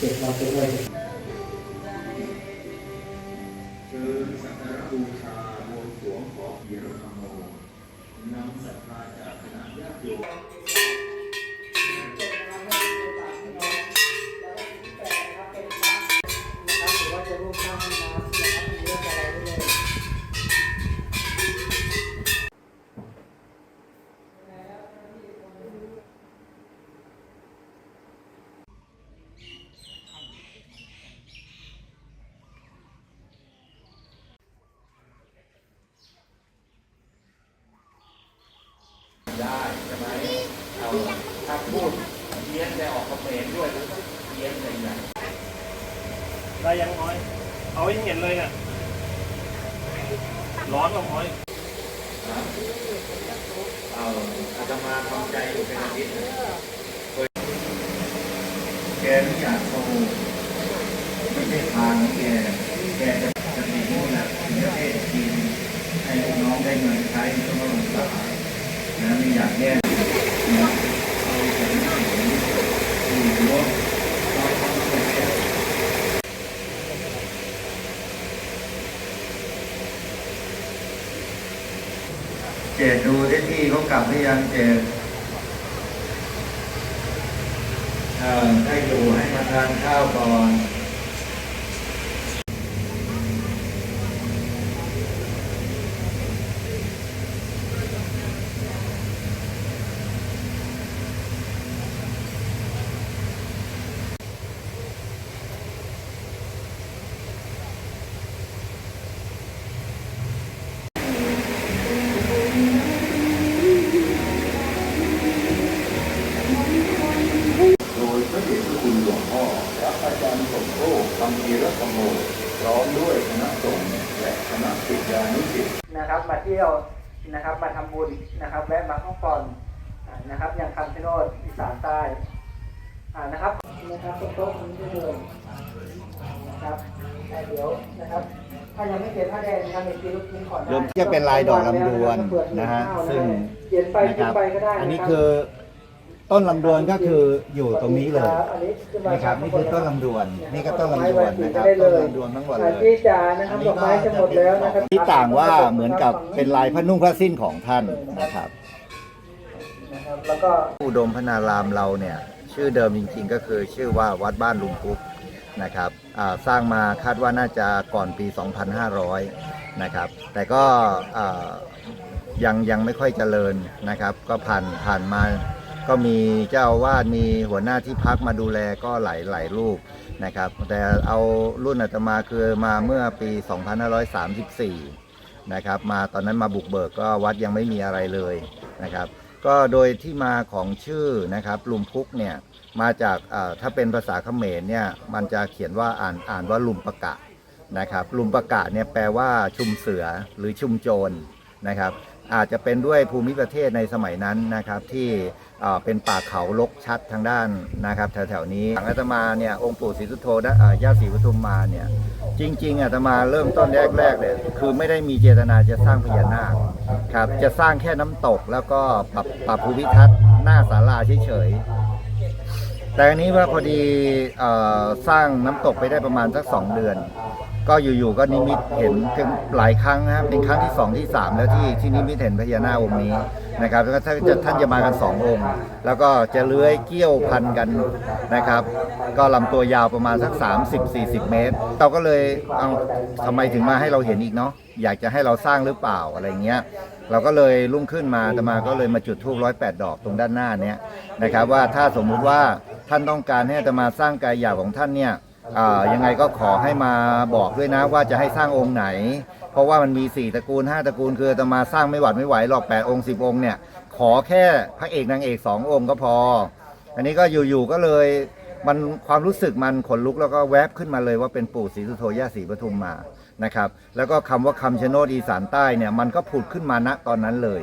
เจ็ดเราจะด้วยคือสักการะบูชาบวงสรวงขอเกียรธรรมโมนำศรัทธาจากคณะญาติโยมว่าจะร่วมสร้างห้องน้ำนะครับมีเรื่องอะไรได้เลย ได้ใช่ไหมเอาถ้าพูด เพี้ยนแต่ออกคอมเมนต์ด้วยหรือต้องเพี้ยนอะไรอย่างได้ยังน้อย เอาให้เห็นเลยเนี่ยร้อนกับน้อยเอาอาตมาทำใจอยู่เป็นอาทิตย์แกไม่อยากโตไม่ใช่ทางของแกแกจะจะมีโน่นนะถึงประเทศจีนให้ลูกน้องได้เงินใช้ก็ต้องรักษานะไม่อยากแย่นะเอาแต่ไม่เห็นอยู่รถเราทำเป็นแก่ เจดดูที่ที่เขากลับหรือยังเจดเอ่อได้อยู่ให้มาทานข้าวก่อน คำพีรธรรมโมพร้อมด้วยคณะสงฆ์และคณะศิษยานุศิษย์นะครับ มาเที่ยวนะครับมาทำบุญนะครับแวะมาพักผ่อนอ่านะครับอย่างคำชะโนดอีสานใต้อ่านะครับนะครับตรงโต๊ะนี้ได้เลยนะครับแต่เดี๋ยวนะครับถ้ายังไม่เขียนผ้าแดงนะครับเห็นปีลูกชิ้นก่อนได้เริ่มที่จะเป็นลายดอกลำดวนนะฮะซึ่งเขียนไปนะขึ้คนรับไปก็ได้อันนี้ะรับคือ ต้นลำดวนก็คืออยู่ตรงนี้เลยอันนี้ขึ้นมานะครับนี่คือต้นลำดวนนี่ก็ต้นลำดวนนะครับได้เลต้นยลำดวนทั้งหมดอ่าเลยที่จานะครับดอกไม้จะหมดแล้วนะครับที่ต่างว่าเหมือนกับเป็นลายพระนุ่งพระสิ้นของท่านนะครับนะครับแล้วก็อุดมพนารามเราเนี่ย ชื่อเดิมจริงๆ ก็คือชื่อว่าวัดบ้านลุงปุ๊กนะครับอ่าสร้างมาคาดว่าน่าจะก่อนปี 2500 นะครับ แต่ก็อ่ายังยังไม่ค่อยเจริญนะครับ ก็ผ่านผ่านมา ก็มีเจ้าอาวาดมีหัวหน้าที่พักมาดูแลก็หลายหลายรูปนะครับ แต่เอารุ่นอาตมาคือมาเมื่อปี 2534 นะครับมาตอนนั้นมาบุกเบิกก็วัดยังไม่มีอะไรเลยนะครับ ก็โดยที่มาของชื่อนะครับลุมพุกเนี่ยมาจากถ้าเป็นภาษาเขมรเนี่ยมันจะเขียนว่าอ่านอ่านว่าลุมประกะนะครับลุมประกะเนี่ยแปลว่าชุมเสือหรือชุมโจรนะครับ อาจจะเป็นด้วยภูมิประเทศในสมัยนั้นนะครับที่เป็นป่าเขาลกชัดทางด้านนะครับแถวๆนี้อาตมาเนี่ยองค์ปู่ศรีสุโธนะอ่าย่าศรีปทุมมาเนี่ยจริงๆอาตมาเริ่มต้นแรกๆเลยคือไม่ได้มีเจตนาจะสร้างพญานาคครับจะสร้างแค่น้ำตกแล้วก็ปรับปรับภูมิทัศน์หน้าศาลาเฉยๆแต่อันนี้ว่าพอดีอสร้างน้ำตกไปได้ประมาณสักสองเดือน ก็อยู่ๆก็นิมิตเห็นถึงหลายครั้งนะครับเป็นครั้งที่สองที่สามแล้วที่ที่นิมิตเห็นพญานาคองค์นี้นะครับแล้วก็ท่านจะท่านจะมากันสององค์ แล้วก็จะเลื้อยเกี้ยวพันกันนะครับ ก็ลำตัวยาวประมาณสัก 30-40 เมตร เราก็เลยเอาทำไมถึงมาให้เราเห็นอีกเนาะอยากจะให้เราสร้างหรือเปล่าอะไรเงี้ยเราก็เลยรุ่งขึ้นมาอาตมาก็เลยมาจุดธูปร้อยแปดดอกตรงด้านหน้าเนี้ยนะครับว่าถ้าสมมุติว่าท่านต้องการให้อาตมาสร้างกายหยาบของท่านเนี่ย ยังไงก็ขอให้มาบอกด้วยนะว่าจะให้สร้างองค์ไหน เพราะว่ามันมี 4ตระกูล 5 ตระกูล คือจะมาสร้างไม่หวัดไม่ไหวหรอก8องค์ 10 องค์เนี่ย ขอแค่พระเอกนางเอก 2 องค์ก็พอ อันนี้ก็อยู่ๆก็เลยมันความรู้สึกมันขนลุกแล้วก็แวบขึ้นมาเลยว่าเป็นปู่ศรีสุโธย่าศรีปทุมมานะครับ แล้วก็คำว่าคำชะโนดอีสานใต้เนี่ยมันก็ผุดขึ้นมาณตอนนั้นเลย